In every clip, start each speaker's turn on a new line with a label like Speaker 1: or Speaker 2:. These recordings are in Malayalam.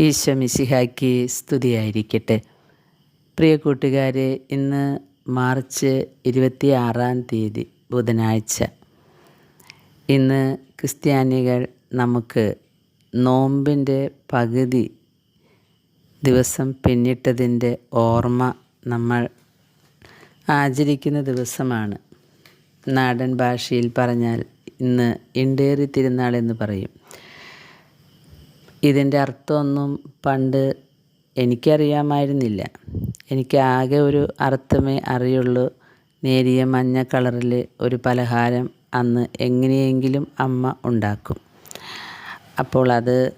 Speaker 1: ഈശോ മിശിഹായ്ക്ക് സ്തുതിയായിരിക്കട്ടെ. പ്രിയ കൂട്ടുകാരെ ഇന്ന് മാർച്ച് ഇരുപത്തി ആറാം തീയതി ബുധനാഴ്ച. ഇന്ന് ക്രിസ്ത്യാനികൾ നമുക്ക് നോമ്പിന്റെ പകുതി ദിവസം പിന്നിട്ടതിന്റെ ഓർമ്മ നമ്മൾ ആചരിക്കുന്ന ദിവസമാണ്. നാടൻ ഭാഷയിൽ പറഞ്ഞാൽ ഇന്ന് ഇണ്ടേറി തിരുനാൾ എന്ന് പറയും. ഇതിന്റെ അർത്ഥമൊന്നും പണ്ട് എനിക്കറിയാമായിരുന്നില്ല. എനിക്ക് ആകെ ഒരു അർത്ഥമേ അറിയുള്ളൂ. നേരിയ മഞ്ഞ കളറിൽ ഒരു പലഹാരം അന്ന് എങ്ങനെയെങ്കിലും അമ്മ ഉണ്ടാക്കും. അപ്പോൾ അത്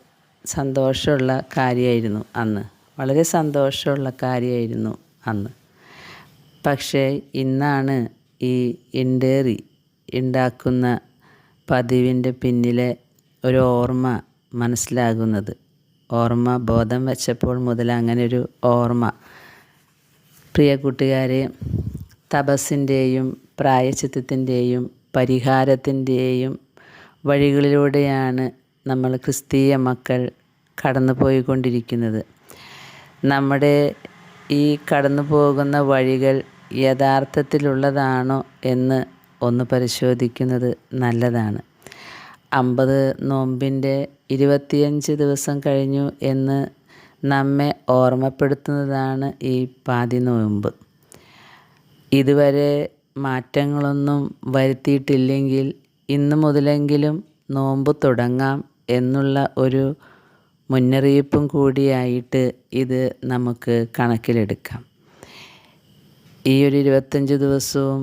Speaker 1: സന്തോഷമുള്ള കാര്യമായിരുന്നു അന്ന്. വളരെ സന്തോഷമുള്ള കാര്യമായിരുന്നു അന്ന്. പക്ഷേ ഇന്നാണ് ഈ ഇണ്ടേറി ഉണ്ടാക്കുന്ന പതിവിന്റെ പിന്നിലെ ഒരു ഓർമ്മ മനസ്സിലാകുന്നത്. ഓർമ്മ ബോധം വെച്ചപ്പോൾ മുതൽ അങ്ങനെ ഒരു ഓർമ്മ. പ്രിയ കൂട്ടുകാരെ തപസ്സിന്റെയും പ്രായച്ചിത്തത്തിന്റെയും പരിഹാരത്തിന്റെയും വഴികളിലൂടെയാണ് നമ്മൾ ക്രിസ്തീയ മക്കൾ കടന്നു പോയിക്കൊണ്ടിരിക്കുന്നത് നമ്മുടെ ഈ കടന്നു പോകുന്ന വഴികൾ യഥാർത്ഥത്തിലുള്ളതാണോ എന്ന് ഒന്ന് പരിശോധിക്കുന്നത് നല്ലതാണ്. അമ്പത് നോമ്പിന്റെ ഇരുപത്തിയഞ്ച് ദിവസം കഴിഞ്ഞു എന്ന് നമ്മെ ഓർമ്മപ്പെടുത്തുന്നതാണ് ഈ പാതി നോമ്പ് ഇതുവരെ മാറ്റങ്ങളൊന്നും വരുത്തിയിട്ടില്ലെങ്കിൽ ഇന്നു മുതലെങ്കിലും നോമ്പ് തുടങ്ങാം എന്നുള്ള ഒരു മുന്നറിയിപ്പും കൂടിയായിട്ട് ഇത് നമുക്ക് കണക്കിലെടുക്കാം. ഈ ഒരു ഇരുപത്തഞ്ച് ദിവസവും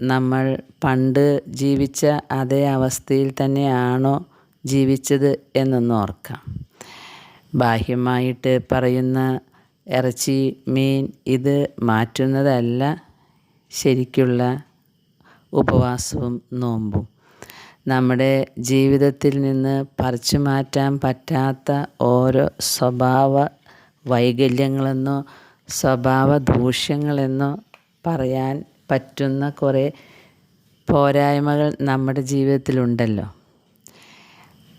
Speaker 1: നമ്മൾ പണ്ട് ജീവിച്ച അതേ അവസ്ഥയിൽ തന്നെയാണോ ജീവിച്ചത് എന്നൊന്ന് ഓർക്കാം. ബാഹ്യമായിട്ട് പറയുന്ന ഇറച്ചി മീൻ ഇത് മാറ്റുന്നതല്ല ശരിക്കുള്ള ഉപവാസവും നോമ്പും. നമ്മുടെ ജീവിതത്തിൽ നിന്ന് പറിച്ചു മാറ്റാൻ പറ്റാത്ത ഓരോ സ്വഭാവ വൈകല്യങ്ങളെന്നോ സ്വഭാവ ദൂഷ്യങ്ങളെന്നോ പറയാൻ പറ്റുന്ന കുറേ പോരായ്മകൾ നമ്മുടെ ജീവിതത്തിലുണ്ടല്ലോ.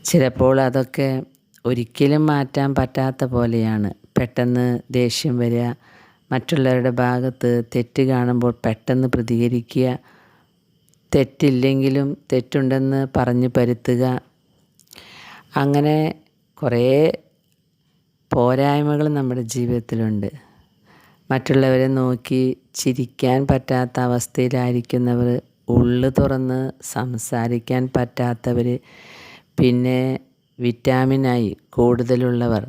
Speaker 1: ചിലപ്പോൾ അതൊക്കെ ഒരിക്കലും മാറ്റാൻ പറ്റാത്ത പോലെയാണ്. പെട്ടെന്ന് ദേഷ്യം വരിക മറ്റുള്ളവരുടെ ഭാഗത്ത് തെറ്റ് കാണുമ്പോൾ പെട്ടെന്ന് പ്രതികരിക്കുക തെറ്റില്ലെങ്കിലും തെറ്റുണ്ടെന്ന് പറഞ്ഞു പരുത്തുക. അങ്ങനെ കുറേ പോരായ്മകൾ നമ്മുടെ ജീവിതത്തിലുണ്ട്. മറ്റുള്ളവരെ നോക്കി ചിരിക്കാൻ പറ്റാത്ത അവസ്ഥയിലായിരിക്കുന്നവർ ഉള്ളു തുറന്ന് സംസാരിക്കാൻ പറ്റാത്തവർ പിന്നെ വിറ്റാമിനായി കൂടുതലുള്ളവർ.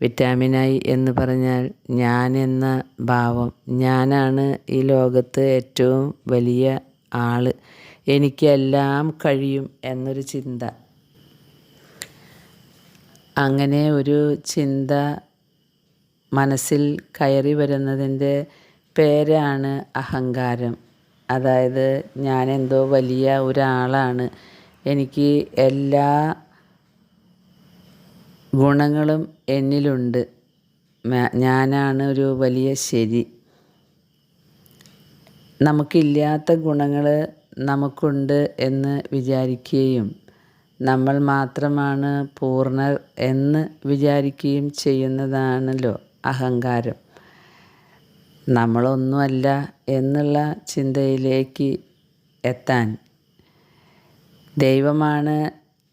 Speaker 1: വിറ്റാമിനായി എന്ന് പറഞ്ഞാൽ ഞാൻ എന്ന ഭാവം. ഞാനാണ് ഈ ലോകത്ത് ഏറ്റവും വലിയ ആൾ എനിക്കെല്ലാം കഴിയും എന്നൊരു ചിന്ത. അങ്ങനെ ഒരു ചിന്ത മനസ്സിൽ കയറി വരുന്നതിന്റെ പേരാണ് അഹങ്കാരം. അതായത് ഞാൻ എന്തോ വലിയ ഒരാളാണ്. എനിക്ക് എല്ലാ ഗുണങ്ങളും എന്നിലുണ്ട്. ഞാനാണ് ഒരു വലിയ ശരി. നമുക്കില്ലാത്ത ഗുണങ്ങൾ നമുക്കുണ്ട് എന്ന് വിചാരിക്കുകയും നമ്മൾ മാത്രമാണ് പൂർണർ എന്ന് വിചാരിക്കുകയും ചെയ്യുന്നതാണല്ലോ. അഹങ്കാരം. നമ്മളൊന്നുമല്ല എന്നുള്ള ചിന്തയിലേക്ക് എത്താൻ. ദൈവമാണ്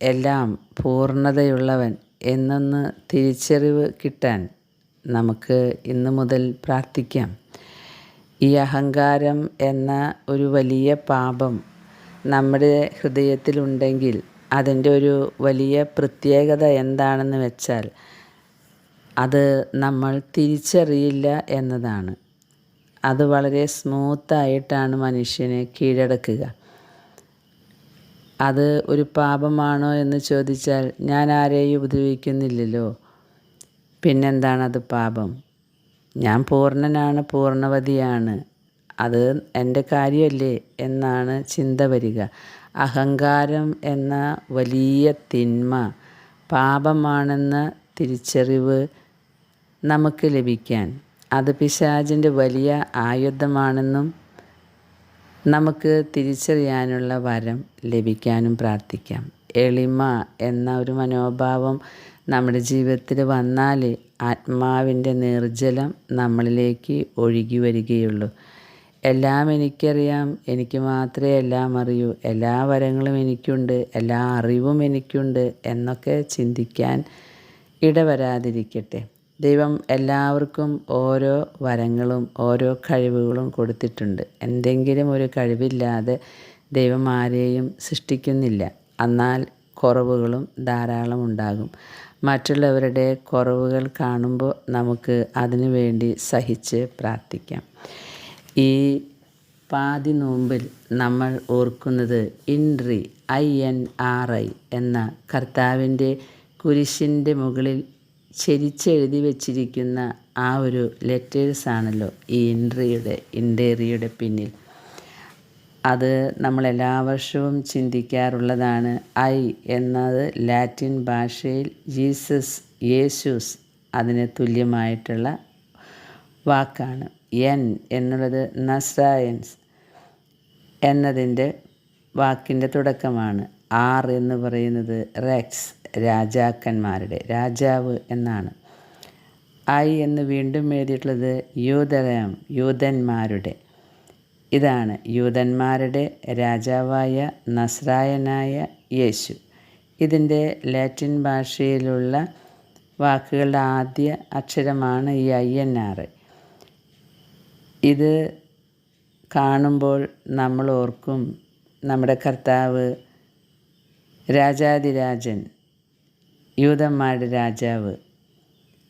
Speaker 1: എല്ലാം പൂർണതയുള്ളവൻ എന്നൊന്ന് തിരിച്ചറിവ് കിട്ടാൻ നമുക്ക് ഇന്നു മുതൽ പ്രാർത്ഥിക്കാം. ഈ അഹങ്കാരം എന്ന ഒരു വലിയ പാപം നമ്മുടെ ഹൃദയത്തിലുണ്ടെങ്കിൽ അതിന്റെ ഒരു വലിയ പ്രത്യേകത എന്താണെന്ന് വെച്ചാൽ അത് നമ്മൾ തിരിച്ചറിയില്ല എന്നതാണ്. അത് വളരെ സ്മൂത്തായിട്ടാണ് മനുഷ്യനെ കീഴടക്കുക. അത് ഒരു പാപമാണോ എന്ന് ചോദിച്ചാൽ ഞാൻ ആരെയും ഉപദ്രവിക്കുന്നില്ലല്ലോ. പിന്നെന്താണത് പാപം? ഞാൻ പൂർണനാണ് പൂർണവതിയാണ്. അത് എന്റെ കാര്യമല്ലേ എന്നാണ് ചിന്ത വരിക. അഹങ്കാരം എന്ന വലിയ തിന്മ പാപമാണെന്ന തിരിച്ചറിവ് നമുക്ക് ലഭിക്കാൻ. അത് പിശാചിന്റെ വലിയ ആയുധമാണെന്നും നമുക്ക് തിരിച്ചറിയാനുള്ള വരം ലഭിക്കാനും പ്രാർത്ഥിക്കാം. എളിമ എന്ന ഒരു മനോഭാവം നമ്മുടെ ജീവിതത്തിൽ വന്നാൽ ആത്മാവിന്റെ നിർജലം നമ്മളിലേക്ക് ഒഴുകി വരികയുള്ളൂ. എല്ലാം എനിക്കറിയാം എനിക്ക് മാത്രമേ എല്ലാം അറിയൂ. എല്ലാ വരങ്ങളും എനിക്കുണ്ട് എല്ലാ അറിവും എനിക്കുണ്ട് എന്നൊക്കെ ചിന്തിക്കാൻ ഇടവരാതിരിക്കട്ടെ. ദൈവം എല്ലാവർക്കും ഓരോ വരങ്ങളും ഓരോ കഴിവുകളും കൊടുത്തിട്ടുണ്ട്. എന്തെങ്കിലും ഒരു കഴിവില്ലാതെ ദൈവം ആരെയും സൃഷ്ടിക്കുന്നില്ല. എന്നാൽ കുറവുകളും ധാരാളം ഉണ്ടാകും. മറ്റുള്ളവരുടെ കുറവുകൾ കാണുമ്പോൾ നമുക്ക് അതിനു വേണ്ടി സഹിച്ച് പ്രാർത്ഥിക്കാം. ഈ പാതി നോമ്പിൽ നമ്മൾ ഓർക്കുന്നത് ഇൻറി ഐ എൻ ആർ ഐ എന്ന കർത്താവിന്റെ കുരിശിന്റെ മുകളിൽ ചെരിച്ചെഴുതി വച്ചിരിക്കുന്ന ആ ഒരു ലെറ്റേഴ്സ് ആണല്ലോ ഈ എൻട്രിയുടെ ഇൻഡേറിയുടെ പിന്നിൽ. അത് നമ്മൾ എല്ലാ വർഷവും ചിന്തിക്കാറുള്ളതാണ്. ഐ എന്നത് ലാറ്റിൻ ഭാഷയിൽ ജീസസ് യേശുസ് അതിന് തുല്യമായിട്ടുള്ള വാക്കാണ്. എൻ എന്നുള്ളത് നസ്രായൻസ് എന്നതിന്റെ വാക്കിന്റെ തുടക്കമാണ്. ആർ എന്ന് പറയുന്നത് റെക്സ്. രാജാക്കന്മാരുടെ രാജാവ് എന്നാണ്. ഐ എന്ന് വീണ്ടും എഴുതിയിട്ടുള്ളത് യൂതരാം യൂതന്മാരുടെ. ഇതാണ് യൂതന്മാരുടെ രാജാവായ നസ്രായനായ യേശു. ഇതിന്റെ ലാറ്റിൻ ഭാഷയിലുള്ള വാക്കുകളുടെ ആദ്യ അക്ഷരമാണ് ഈ ഐ എൻ ആർ. ഇത് കാണുമ്പോൾ നമ്മൾ ഓർക്കും നമ്മുടെ കർത്താവ് രാജാതിരാജൻ യൂതന്മാരുടെ രാജാവ്.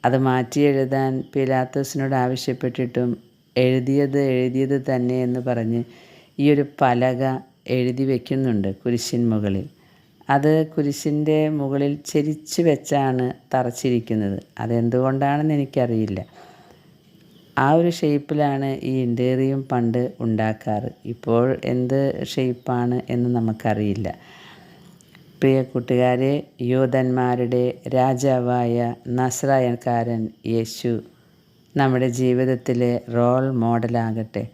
Speaker 1: അത് മാറ്റി എഴുതാൻ പിലാത്തോസിനോട് ആവശ്യപ്പെട്ടിട്ടും എഴുതിയത് എഴുതിയത് തന്നെ എന്ന് പറഞ്ഞ് ഈ ഒരു പലക എഴുതി വയ്ക്കുന്നുണ്ട് കുരിശിൻ മുകളിൽ. അത് കുരിശിന്റെ മുകളിൽ ചെരിച്ച് വെച്ചാണ് തറച്ചിരിക്കുന്നത്. അതെന്തുകൊണ്ടാണെന്ന് എനിക്കറിയില്ല. ആ ഒരു ഷേപ്പിലാണ് ഈ ഇന്റേറിയം പണ്ട് ഉണ്ടാക്കാറ്. ഇപ്പോൾ എന്ത് ഷേപ്പാണ് എന്ന് നമുക്കറിയില്ല. പ്രിയ കൂട്ടുകാരെ യൂതന്മാരുടെ രാജാവായ നസ്രായൻകാരൻ യേശു നമ്മുടെ ജീവിതത്തിലെ റോൾ മോഡലാകട്ടെ.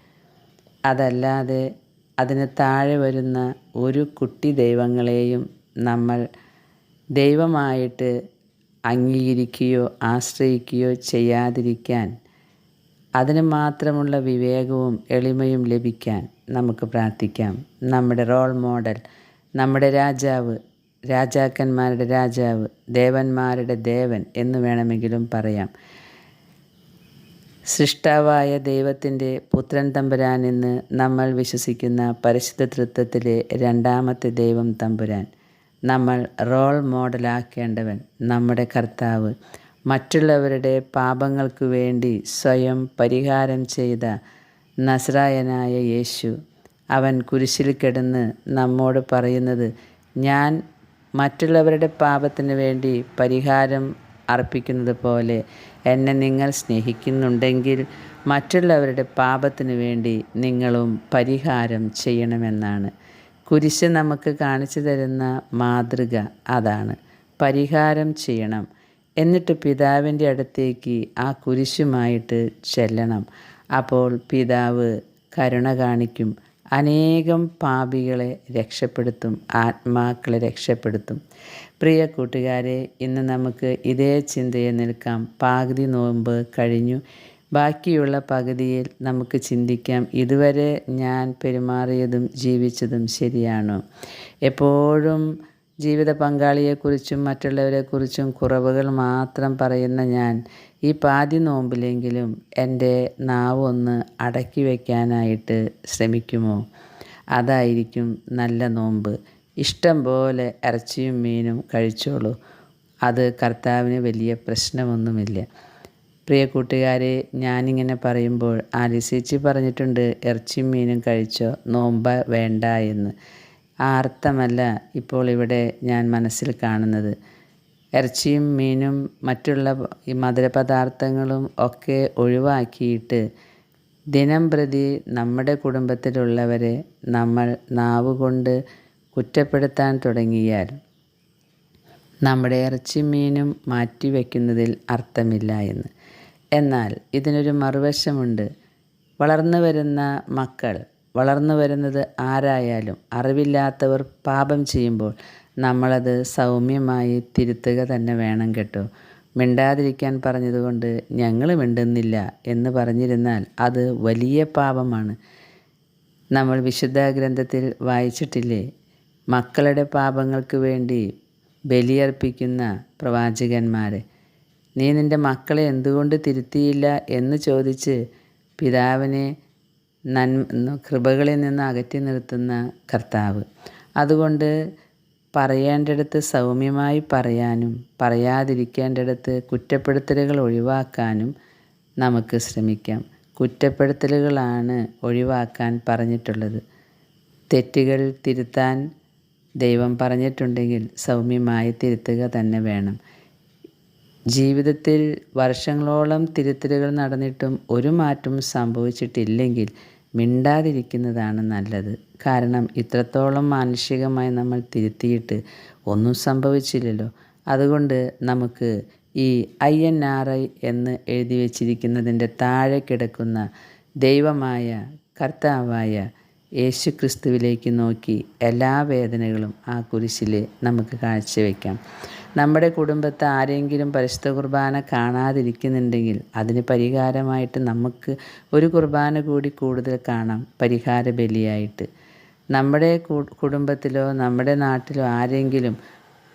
Speaker 1: അതല്ലാതെ അതിന് താഴെ വരുന്ന ഒരു കുട്ടി ദൈവങ്ങളെയും നമ്മൾ ദൈവമായിട്ട് അംഗീകരിക്കുകയോ ആശ്രയിക്കുകയോ ചെയ്യാതിരിക്കാൻ അതിന് മാത്രമുള്ള വിവേകവും എളിമയും ലഭിക്കാൻ നമുക്ക് പ്രാർത്ഥിക്കാം. നമ്മുടെ റോൾ മോഡൽ നമ്മുടെ രാജാവ് രാജാക്കന്മാരുടെ രാജാവ് ദേവന്മാരുടെ ദേവൻ എന്ന് വേണമെങ്കിലും പറയാം. സൃഷ്ടാവായ ദൈവത്തിന്റെ പുത്രൻ തമ്പുരാൻ എന്ന് നമ്മൾ വിശ്വസിക്കുന്ന പരിശുദ്ധ തൃത്വത്തിലെ രണ്ടാമത്തെ ദൈവം തമ്പുരാൻ. നമ്മൾ റോൾ മോഡലാക്കേണ്ടവൻ നമ്മുടെ കർത്താവ്. മറ്റുള്ളവരുടെ പാപങ്ങൾക്ക് വേണ്ടി സ്വയം പരിഹാരം ചെയ്ത നസ്രായനായ യേശു അവൻ കുരിശിൽ കിടന്ന് നമ്മോട് പറയുന്നത് ഞാൻ മറ്റുള്ളവരുടെ പാപത്തിന് വേണ്ടി പരിഹാരം അർപ്പിക്കുന്നത് പോലെ എന്നെ നിങ്ങൾ സ്നേഹിക്കുന്നുണ്ടെങ്കിൽ മറ്റുള്ളവരുടെ പാപത്തിന് വേണ്ടി നിങ്ങളും പരിഹാരം ചെയ്യണമെന്നാണ്. കുരിശ് നമുക്ക് കാണിച്ചു തരുന്ന മാതൃക അതാണ്. പരിഹാരം ചെയ്യണം. എന്നിട്ട് പിതാവിന്റെ അടുത്തേക്ക് ആ കുരിശുമായിട്ട് ചെല്ലണം. അപ്പോൾ പിതാവ് കരുണ കാണിക്കും. അനേകം പാപികളെ രക്ഷപ്പെടുത്തും ആത്മാക്കളെ രക്ഷപ്പെടുത്തും. പ്രിയ കൂട്ടുകാരെ ഇന്ന് നമുക്ക് ഇതേ ചിന്തയെ നിൽക്കാം. പകുതി നോമ്പ് കഴിഞ്ഞു. ബാക്കിയുള്ള പകുതിയിൽ നമുക്ക് ചിന്തിക്കാം ഇതുവരെ ഞാൻ പെരുമാറിയതും ജീവിച്ചതും ശരിയാണോ? എപ്പോഴും ജീവിത പങ്കാളിയെക്കുറിച്ചും മറ്റുള്ളവരെക്കുറിച്ചും കുറവുകൾ മാത്രം പറയുന്ന ഞാൻ ഈ പാതി നോമ്പിലെങ്കിലും എന്റെ നാവ് ഒന്ന് അടക്കി വയ്ക്കാനായിട്ട് ശ്രമിക്കുമോ? അതായിരിക്കും നല്ല നോമ്പ്. ഇഷ്ടം പോലെ ഇറച്ചിയും മീനും കഴിച്ചോളൂ. അത് കർത്താവിന് വലിയ പ്രശ്നമൊന്നുമില്ല. പ്രിയ കൂട്ടുകാരെ ഞാനിങ്ങനെ പറയുമ്പോൾ ആലിസേച്ചി പറഞ്ഞിട്ടുണ്ട് ഇറച്ചിയും മീനും കഴിച്ചോ? നോമ്പ് വേണ്ട എന്ന്. ആ അർത്ഥമല്ല ഇപ്പോൾ ഇവിടെ ഞാൻ മനസ്സിൽ കാണുന്നത്. ഇറച്ചിയും മീനും മറ്റുള്ള ഈ മധുരപദാർത്ഥങ്ങളും ഒക്കെ ഒഴിവാക്കിയിട്ട് ദിനം പ്രതി നമ്മുടെ കുടുംബത്തിലുള്ളവരെ നമ്മൾ നാവുകൊണ്ട് കുറ്റപ്പെടുത്താൻ തുടങ്ങിയാൽ നമ്മുടെ ഇറച്ചി മീനും മാറ്റി വയ്ക്കുന്നതിൽ അർത്ഥമില്ല എന്ന്. എന്നാൽ ഇതിനൊരു മറുവശമുണ്ട്. വളർന്നു വരുന്ന മക്കൾ വളർന്നു വരുന്നത് ആരായാലും അറിവില്ലാത്തവർ പാപം ചെയ്യുമ്പോൾ നമ്മളത് സൗമ്യമായി തിരുത്തുക തന്നെ വേണം കേട്ടോ. മിണ്ടാതിരിക്കാൻ പറഞ്ഞതുകൊണ്ട് ഞങ്ങൾ മിണ്ടുന്നില്ല എന്ന് പറഞ്ഞിരുന്നാൽ അത് വലിയ പാപമാണ്. നമ്മൾ വിശുദ്ധ ഗ്രന്ഥത്തിൽ വായിച്ചിട്ടില്ലേ? മക്കളുടെ പാപങ്ങൾക്ക് വേണ്ടി ബലിയർപ്പിക്കുന്ന പ്രവാചകന്മാരെ. നീ നിന്റെ മക്കളെ എന്തുകൊണ്ട് തിരുത്തിയില്ല എന്ന് ചോദിച്ച് പിതാവിനെ നന്മ കൃപകളിൽ നിന്ന് അകറ്റി നിർത്തുന്ന കർത്താവ്. അതുകൊണ്ട് പറയേണ്ടിടത്ത് സൗമ്യമായി പറയാനും പറയാതിരിക്കേണ്ടിടത്ത് കുറ്റപ്പെടുത്തലുകൾ ഒഴിവാക്കാനും നമുക്ക് ശ്രമിക്കാം. കുറ്റപ്പെടുത്തലുകളാണ് ഒഴിവാക്കാൻ പറഞ്ഞിട്ടുള്ളത്. തെറ്റുകൾ തിരുത്താൻ ദൈവം പറഞ്ഞിട്ടുണ്ടെങ്കിൽ സൗമ്യമായി തിരുത്തുക തന്നെ വേണം. ജീവിതത്തിൽ വർഷങ്ങളോളം തിരുത്തലുകൾ നടന്നിട്ടും ഒരു മാറ്റവും സംഭവിച്ചിട്ടില്ലെങ്കിൽ മിണ്ടാതിരിക്കുന്നതാണ് നല്ലത്. കാരണം ഇത്രത്തോളം മാനുഷികമായി നമ്മൾ തിരുത്തിയിട്ട് ഒന്നും സംഭവിച്ചില്ലല്ലോ. അതുകൊണ്ട് നമുക്ക് ഈ ഐ എൻ ആർ ഐ എന്ന് എഴുതി വച്ചിരിക്കുന്നതിന്റെ താഴെ കിടക്കുന്ന ദൈവമായ കർത്താവായ യേശു ക്രിസ്തുവിലേക്ക് നോക്കി എല്ലാ വേദനകളും ആ കുരിശിൽ നമുക്ക് കാഴ്ചവെക്കാം. നമ്മുടെ കുടുംബത്തെ ആരെങ്കിലും പരിശുദ്ധ കുർബാന കാണാതിരിക്കുന്നുണ്ടെങ്കിൽ അതിന് പരിഹാരമായിട്ട് നമുക്ക് ഒരു കുർബാന കൂടി കൂടുതൽ കാണാം പരിഹാര ബലിയായിട്ട്. നമ്മുടെ കുടുംബത്തിലോ നമ്മുടെ നാട്ടിലോ ആരെങ്കിലും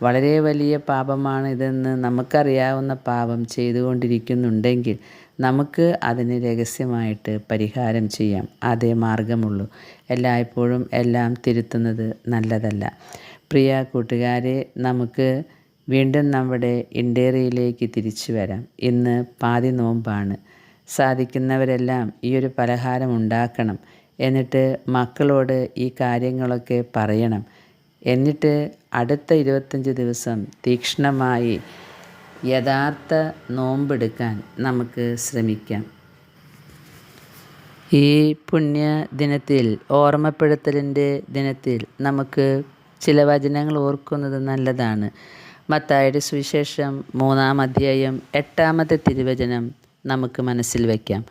Speaker 1: വളരെ വലിയ പാപമാണ് ഇതെന്ന് നമുക്കറിയാവുന്ന പാപം ചെയ്തുകൊണ്ടിരിക്കുന്നുണ്ടെങ്കിൽ നമുക്ക് അതിന് രഹസ്യമായിട്ട് പരിഹാരം ചെയ്യാം. അതേ മാർഗമുള്ളൂ. എല്ലായ്പ്പോഴും എല്ലാം തിരുത്തുന്നത് നല്ലതല്ല. പ്രിയ കൂട്ടുകാരെ നമുക്ക് വീണ്ടും നമ്മുടെ ഇൻഡേറിയയിലേക്ക് തിരിച്ചു വരാം. ഇന്ന് പാതി നോമ്പാണ്. സാധിക്കുന്നവരെല്ലാം ഈ ഒരു പലഹാരം ഉണ്ടാക്കണം. എന്നിട്ട് മക്കളോട് ഈ കാര്യങ്ങളൊക്കെ പറയണം. എന്നിട്ട് അടുത്ത ഇരുപത്തഞ്ച് ദിവസം തീക്ഷ്ണമായി യഥാർത്ഥ നോമ്പെടുക്കാൻ നമുക്ക് ശ്രമിക്കാം. ഈ പുണ്യ ദിനത്തിൽ ഓർമ്മപ്പെടുത്തലിന്റെ ദിനത്തിൽ നമുക്ക് ചില വചനങ്ങൾ ഓർക്കുന്നത് നല്ലതാണ്. മത്തായുടെ സുവിശേഷം മൂന്നാം അധ്യായം എട്ടാമത്തെ തിരുവചനം നമുക്ക് മനസ്സിൽ വയ്ക്കാം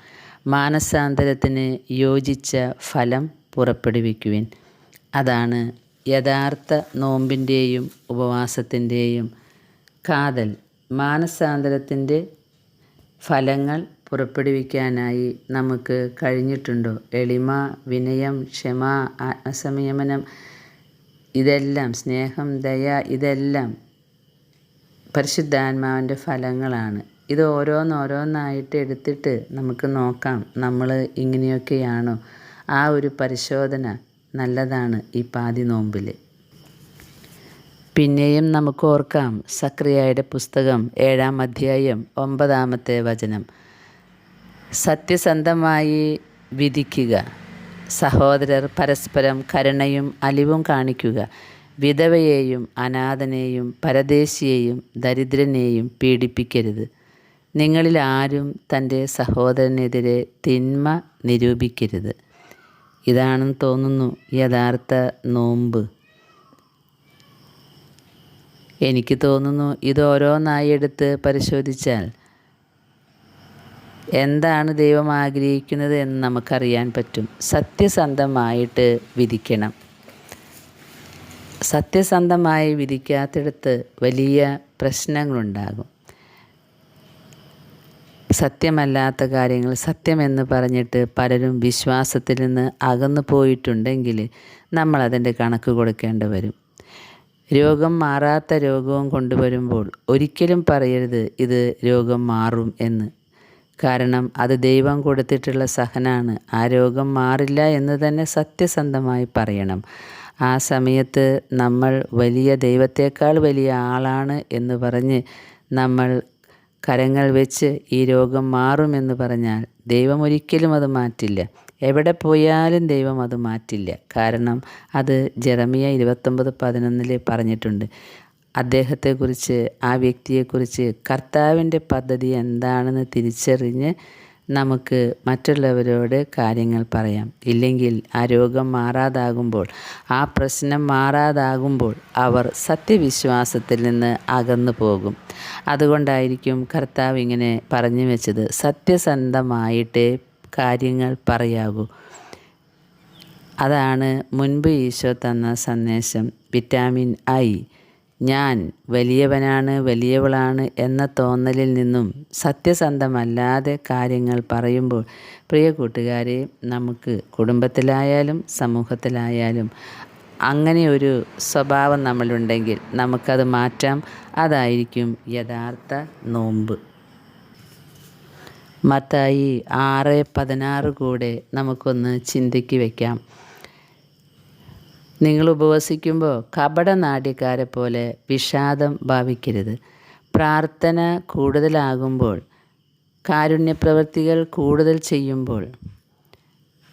Speaker 1: മാനസാന്തരത്തിന് യോജിച്ച ഫലം പുറപ്പെടുവിക്കുവിൻ. അതാണ് യഥാർത്ഥ നോമ്പിന്റെയും ഉപവാസത്തിന്റെയും കാതൽ. മാനസാന്തരത്തിന്റെ ഫലങ്ങൾ പുറപ്പെടുവിക്കാനായി നമുക്ക് കഴിഞ്ഞിട്ടുണ്ടോ? എളിമ വിനയം ക്ഷമ ആത്മസംയമനം ഇതെല്ലാം സ്നേഹം ദയ ഇതെല്ലാം പരിശുദ്ധാത്മാവിന്റെ ഫലങ്ങളാണ്. ഇത് ഓരോന്നോരോന്നായിട്ട് എടുത്തിട്ട് നമുക്ക് നോക്കാം. നമ്മൾ ഇങ്ങനെയൊക്കെയാണോ? ആ ഒരു പരിശോധന നല്ലതാണ് ഈ പാതി നോമ്പിൽ. പിന്നെയും നമുക്ക് ഓർക്കാം സക്രിയയുടെ പുസ്തകം ഏഴാം അധ്യായം ഒമ്പതാമത്തെ വചനം. സത്യസന്ധമായി വിധിക്കുക. സഹോദരർ പരസ്പരം കരുണയും അലിവും കാണിക്കുക. വിധവയെയും അനാഥനെയും പരദേശിയെയും ദരിദ്രനെയും പീഡിപ്പിക്കരുത്. നിങ്ങളിൽ ആരും തന്റെ സഹോദരനെതിരെ തിന്മ നിരൂപിക്കരുത്. ഇതാണെന്ന് തോന്നുന്നു യഥാർത്ഥ നോമ്പ്. എനിക്ക് തോന്നുന്നു ഇത് ഓരോന്നായി എടുത്ത് പരിശോധിച്ചാൽ എന്താണ് ദൈവം ആഗ്രഹിക്കുന്നത് എന്ന് നമുക്കറിയാൻ പറ്റും. സത്യസന്ധമായിട്ട് വിധിക്കണം. സത്യസന്ധമായി വിധിക്കാത്തിടത്ത് വലിയ പ്രശ്നങ്ങളുണ്ടാകും. സത്യമല്ലാത്ത കാര്യങ്ങൾ സത്യമെന്ന് പറഞ്ഞിട്ട് പലരും വിശ്വാസത്തിൽ നിന്ന് അകന്നു പോയിട്ടുണ്ടെങ്കിൽ നമ്മളതിന്റെ കണക്ക് കൊടുക്കേണ്ടി വരും. രോഗം മാറാത്ത രോഗവും കൊണ്ടുവരുമ്പോൾ ഒരിക്കലും പറയരുത് ഇത് രോഗം മാറും എന്ന്. കാരണം അത് ദൈവം കൊടുത്തിട്ടുള്ള സഹനാണ്. ആ രോഗം മാറില്ല എന്ന് തന്നെ സത്യസന്ധമായി പറയണം. ആ സമയത്ത് നമ്മൾ വലിയ ദൈവത്തേക്കാൾ വലിയ ആളാണ് എന്ന് പറഞ്ഞ് നമ്മൾ കരങ്ങൾ വെച്ച് ഈ രോഗം മാറുമെന്ന് പറഞ്ഞാൽ ദൈവം ഒരിക്കലും അത് മാറ്റില്ല. എവിടെ പോയാലും ദൈവം അത് മാറ്റില്ല. കാരണം അത് ജെറമിയ ഇരുപത്തൊമ്പത് പതിനൊന്നിൽ പറഞ്ഞിട്ടുണ്ട്. അദ്ദേഹത്തെക്കുറിച്ച് ആ വ്യക്തിയെക്കുറിച്ച് കർത്താവിന്റെ പദ്ധതി എന്താണെന്ന് തിരിച്ചറിഞ്ഞ് നമുക്ക് മറ്റുള്ളവരോട് കാര്യങ്ങൾ പറയാം. ഇല്ലെങ്കിൽ ആ രോഗം മാറാതാകുമ്പോൾ ആ പ്രശ്നം മാറാതാകുമ്പോൾ അവർ സത്യവിശ്വാസത്തിൽ നിന്ന് അകന്നു പോകും. അതുകൊണ്ടായിരിക്കും കർത്താവ് ഇങ്ങനെ പറഞ്ഞു വെച്ചത്. സത്യസന്ധമായിട്ട് കാര്യങ്ങൾ പറയാകൂ അതാണ് മുൻപ് ഈശോ തന്ന സന്ദേശം. Vitamin I. ഞാൻ വലിയവനാണ് വലിയവളാണ് എന്ന തോന്നലിൽ നിന്നും സത്യസന്ധമല്ലാതെ കാര്യങ്ങൾ പറയുമ്പോൾ പ്രിയ കൂട്ടുകാരെ നമുക്ക് കുടുംബത്തിലായാലും സമൂഹത്തിലായാലും അങ്ങനെ ഒരു സ്വഭാവം നമ്മളുണ്ടെങ്കിൽ നമുക്കത് മാറ്റാം. അതായിരിക്കും യഥാർത്ഥ നോമ്പ്. മത്തായി ആറ് പതിനാറ് കൂടെ നമുക്കൊന്ന് ചിന്തിക്ക് വയ്ക്കാം നിങ്ങൾ ഉപവസിക്കുമ്പോൾ കപടനാട്യക്കാരെ പോലെ വിഷാദം ഭാവിക്കരുത്. പ്രാർത്ഥന കൂടുതലാകുമ്പോൾ കാരുണ്യപ്രവൃത്തികൾ കൂടുതൽ ചെയ്യുമ്പോൾ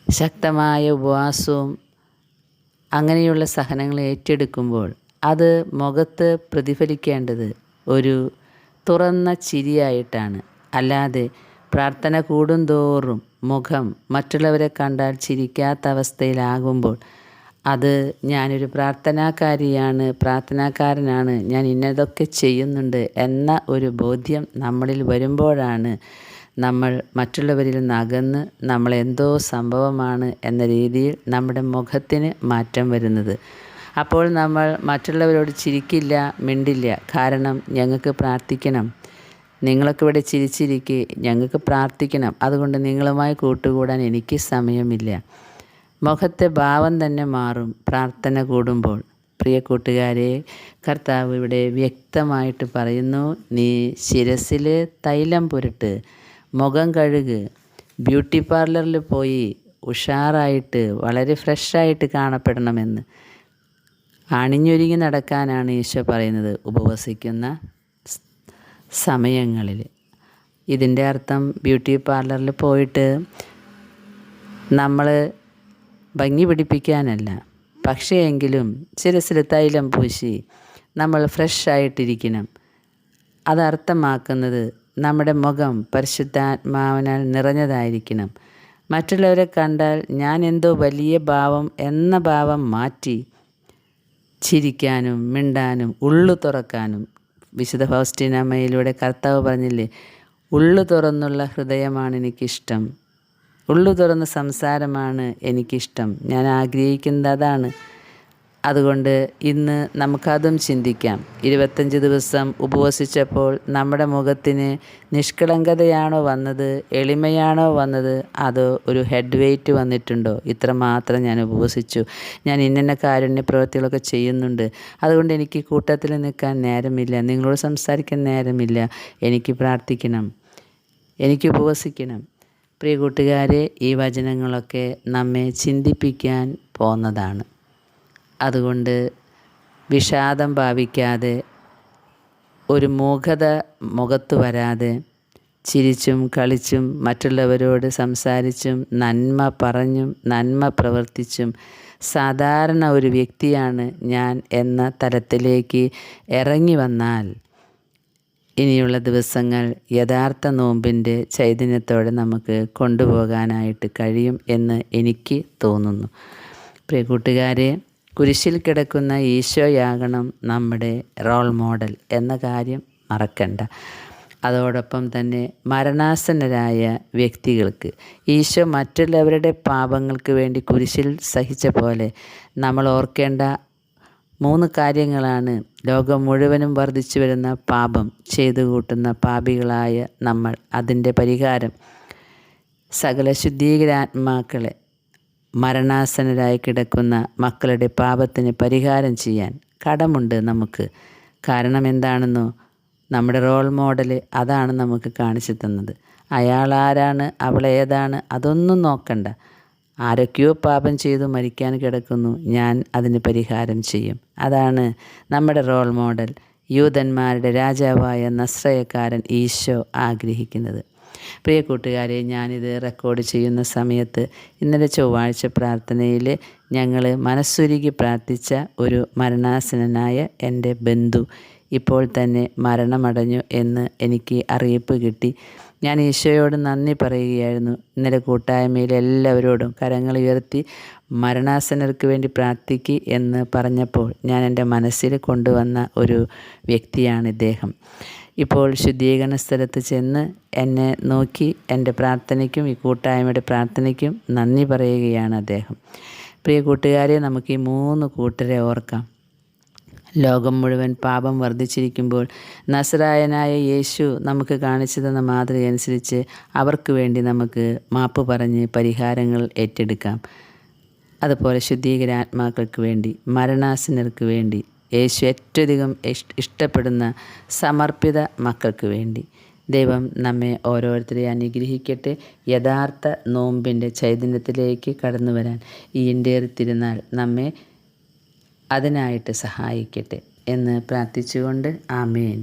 Speaker 1: ശക്തമായ ഉപവാസവും അങ്ങനെയുള്ള സഹനങ്ങൾ ഏറ്റെടുക്കുമ്പോൾ അത് മുഖത്ത് പ്രതിഫലിക്കേണ്ടത് ഒരു തുറന്ന ചിരിയായിട്ടാണ്. അല്ലാതെ പ്രാർത്ഥന കൂടുന്തോറും മുഖം മറ്റുള്ളവരെ കണ്ടാൽ ചിരിക്കാത്ത അവസ്ഥയിലാകുമ്പോൾ അത് ഞാനൊരു പ്രാർത്ഥനാകാരിയാണ് പ്രാർത്ഥനാകാരനാണ് ഞാൻ ഇന്നതൊക്കെ ചെയ്യുന്നുണ്ട് എന്ന ഒരു ബോധ്യം നമ്മളിൽ വരുമ്പോഴാണ് നമ്മൾ മറ്റുള്ളവരിൽ നിന്ന് അകന്ന് നമ്മൾ എന്തോ സംഭവമാണ് എന്ന രീതിയിൽ നമ്മുടെ മുഖത്തിന് മാറ്റം വരുന്നത്. അപ്പോൾ നമ്മൾ മറ്റുള്ളവരോട് ചിരിക്കില്ല മിണ്ടില്ല. കാരണം ഞങ്ങൾക്ക് പ്രാർത്ഥിക്കണം. നിങ്ങളൊക്കെ ഇവിടെ ചിരിച്ചിരിക്കെ ഞങ്ങൾക്ക് പ്രാർത്ഥിക്കണം. അതുകൊണ്ട് നിങ്ങളുമായി കൂട്ടുകൂടാൻ എനിക്ക് സമയമില്ല. മുഖത്തെ ഭാവം തന്നെ മാറും. പ്രാർത്ഥന കൂടുമ്പോൾ. പ്രിയ കൂട്ടുകാരെ കർത്താവ് ഇവിടെ വ്യക്തമായിട്ട് പറയുന്നു നീ ശിരസിൽ തൈലം പുരട്ട് മുഖം കഴുക്. ബ്യൂട്ടി പാർലറിൽ പോയി ഉഷാറായിട്ട് വളരെ ഫ്രഷായിട്ട് കാണപ്പെടണമെന്ന് അണിഞ്ഞൊരുങ്ങി നടക്കാനാണ് ഈശോ പറയുന്നത് ഉപവസിക്കുന്ന സമയങ്ങളിൽ ഇതിന്റെ അർത്ഥം ബ്യൂട്ടി പാർലറിൽ പോയിട്ട് നമ്മൾ ഭംഗി പിടിപ്പിക്കാനല്ല. പക്ഷേ എങ്കിലും ശിരസിൽ തൈലം പൂശി നമ്മൾ ഫ്രഷ് ആയിട്ടിരിക്കണം. അത് അർത്ഥമാക്കുന്നത് നമ്മുടെ മുഖം പരിശുദ്ധാത്മാവിനാൽ നിറഞ്ഞതായിരിക്കണം. മറ്റുള്ളവരെ കണ്ടാൽ ഞാൻ എന്തോ വലിയ ഭാവം എന്ന ഭാവം മാറ്റി ചിരിക്കാനും മിണ്ടാനും ഉള്ളു തുറക്കാനും വിശുദ്ധ ഫൗസ്റ്റീനമ്മയിലൂടെ കർത്താവ് പറഞ്ഞില്ലേ ഉള്ളു തുറന്നുള്ള ഹൃദയമാണ് എനിക്കിഷ്ടം. ഉള്ളു തുറന്ന സംസാരമാണ് എനിക്കിഷ്ടം. ഞാൻ ആഗ്രഹിക്കുന്നത് അതാണ് അതുകൊണ്ട് ഇന്ന് നമുക്കതും ചിന്തിക്കാം. ഇരുപത്തഞ്ച് ദിവസം ഉപവസിച്ചപ്പോൾ നമ്മുടെ മുഖത്തിന് നിഷ്കളങ്കതയാണോ വന്നത് എളിമയാണോ വന്നത് അതോ ഒരു ഹെഡ് വെയ്റ്റ് വന്നിട്ടുണ്ടോ? ഇത്ര മാത്രം ഞാൻ ഉപവസിച്ചു. ഞാൻ ഇന്ന കാരുണ്യ പ്രവൃത്തികളൊക്കെ ചെയ്യുന്നുണ്ട്. അതുകൊണ്ട് എനിക്ക് കൂട്ടത്തിൽ നിൽക്കാൻ നേരമില്ല. നിങ്ങളോട് സംസാരിക്കാൻ നേരമില്ല. എനിക്ക് പ്രാർത്ഥിക്കണം. എനിക്ക് ഉപവസിക്കണം. പ്രിയ കൂട്ടുകാരെ ഈ വചനങ്ങളൊക്കെ നമ്മെ ചിന്തിപ്പിക്കാൻ പോന്നതാണ്. അതുകൊണ്ട് വിഷാദം ഭാവിക്കാതെ ഒരു മൂഖത മുഖത്ത് വരാതെ ചിരിച്ചും കളിച്ചും മറ്റുള്ളവരോട് സംസാരിച്ചും നന്മ പറഞ്ഞും നന്മ പ്രവർത്തിച്ചും സാധാരണ ഒരു വ്യക്തിയാണ് ഞാൻ എന്ന തലത്തിലേക്ക് ഇറങ്ങി വന്നാൽ ഇനിയുള്ള ദിവസങ്ങൾ യഥാർത്ഥ നോമ്പിന്റെ ചൈതന്യത്തോടെ നമുക്ക് കൊണ്ടുപോകാനായിട്ട് കഴിയും എന്ന് എനിക്ക് തോന്നുന്നു. പ്രിയ കൂട്ടുകാരെ കുരിശിൽ കിടക്കുന്ന ഈശോയാകണം നമ്മുടെ റോൾ മോഡൽ എന്ന കാര്യം മറക്കണ്ട. അതോടൊപ്പം തന്നെ മരണാസന്നരായ വ്യക്തികൾക്ക് ഈശോ മറ്റുള്ളവരുടെ പാപങ്ങൾക്ക് വേണ്ടി കുരിശിൽ സഹിച്ച പോലെ നമ്മൾ ഓർക്കേണ്ട മൂന്ന് കാര്യങ്ങളാണ് ലോകം മുഴുവനും വർദ്ധിച്ചു വരുന്ന പാപം ചെയ്തു കൂട്ടുന്ന പാപികളായ നമ്മൾ. അതിന്റെ പരിഹാരം സകല ശുദ്ധീകരാത്മാക്കളെ മരണാസനരായി കിടക്കുന്ന മക്കളുടെ പാപത്തിന് പരിഹാരം ചെയ്യാൻ കടമുണ്ട് നമുക്ക്. കാരണം എന്താണെന്നോ? നമ്മുടെ റോൾ മോഡൽ അതാണ് നമുക്ക് കാണിച്ചു തന്നത്. അയാൾ ആരാണ്? അവൾ ഏതാണ്? അതൊന്നും നോക്കണ്ട. ആരൊക്കെയോ പാപം ചെയ്തു മരിക്കാൻ കിടക്കുന്നു. ഞാൻ അതിന് പരിഹാരം ചെയ്യും. അതാണ് നമ്മുടെ റോൾ മോഡൽ യൂതന്മാരുടെ രാജാവായ നസ്രയക്കാരൻ ഈശോ ആഗ്രഹിക്കുന്നത്. പ്രിയ കൂട്ടുകാരെ ഞാനിത് റെക്കോർഡ് ചെയ്യുന്ന സമയത്ത് ഇന്നലെ ചൊവ്വാഴ്ച പ്രാർത്ഥനയിൽ ഞങ്ങൾ മനസ്സുരുകി പ്രാർത്ഥിച്ച ഒരു മരണാസനനായ എന്റെ ബന്ധു ഇപ്പോൾ തന്നെ മരണമടഞ്ഞു എന്ന് എനിക്ക് അറിയിപ്പ് കിട്ടി. ഞാൻ ഈശോയോട് നന്ദി പറയുകയായിരുന്നു. ഇന്നലെ കൂട്ടായ്മയിൽ എല്ലാവരോടും കരങ്ങൾ ഉയർത്തി മരണാസനർക്ക് വേണ്ടി പ്രാർത്ഥിക്കുക എന്ന് പറഞ്ഞപ്പോൾ ഞാൻ എന്റെ മനസ്സിൽ കൊണ്ടുവന്ന ഒരു വ്യക്തിയാണ് ഇദ്ദേഹം. ഇപ്പോൾ ശുദ്ധീകരണ സ്ഥലത്ത് ചെന്ന് എന്നെ നോക്കി എന്റെ പ്രാർത്ഥനയ്ക്കും ഈ കൂട്ടായ്മയുടെ പ്രാർത്ഥനയ്ക്കും നന്ദി പറയുകയാണ് അദ്ദേഹം. പ്രിയ കൂട്ടുകാരെ നമുക്ക് ഈ മൂന്ന് കൂട്ടരെ ഓർക്കാം. ലോകം മുഴുവൻ പാപം വർദ്ധിച്ചിരിക്കുമ്പോൾ നസറായനായ യേശു നമുക്ക് കാണിച്ചു തന്ന മാതൃകയനുസരിച്ച് അവർക്ക് വേണ്ടി നമുക്ക് മാപ്പ് പറഞ്ഞ് പരിഹാരങ്ങൾ ഏറ്റെടുക്കാം. അതുപോലെ ശുദ്ധീകരാത്മാക്കൾക്ക് വേണ്ടി മരണാസനർക്ക് വേണ്ടി യേശു ഏറ്റവും ഇഷ്ടപ്പെടുന്ന സമർപ്പിത മക്കൾക്ക് വേണ്ടി. ദൈവം നമ്മെ ഓരോരുത്തരെ അനുഗ്രഹിക്കട്ടെ. യഥാർത്ഥ നോമ്പിന്റെ ചൈതന്യത്തിലേക്ക് കടന്നു വരാൻ ഈ ഇന്ത്യർ തിരുനാൾ നമ്മെ അതിനായിട്ട് സഹായിക്കട്ടെ എന്ന് പ്രാർത്ഥിച്ചുകൊണ്ട് ആമേൻ.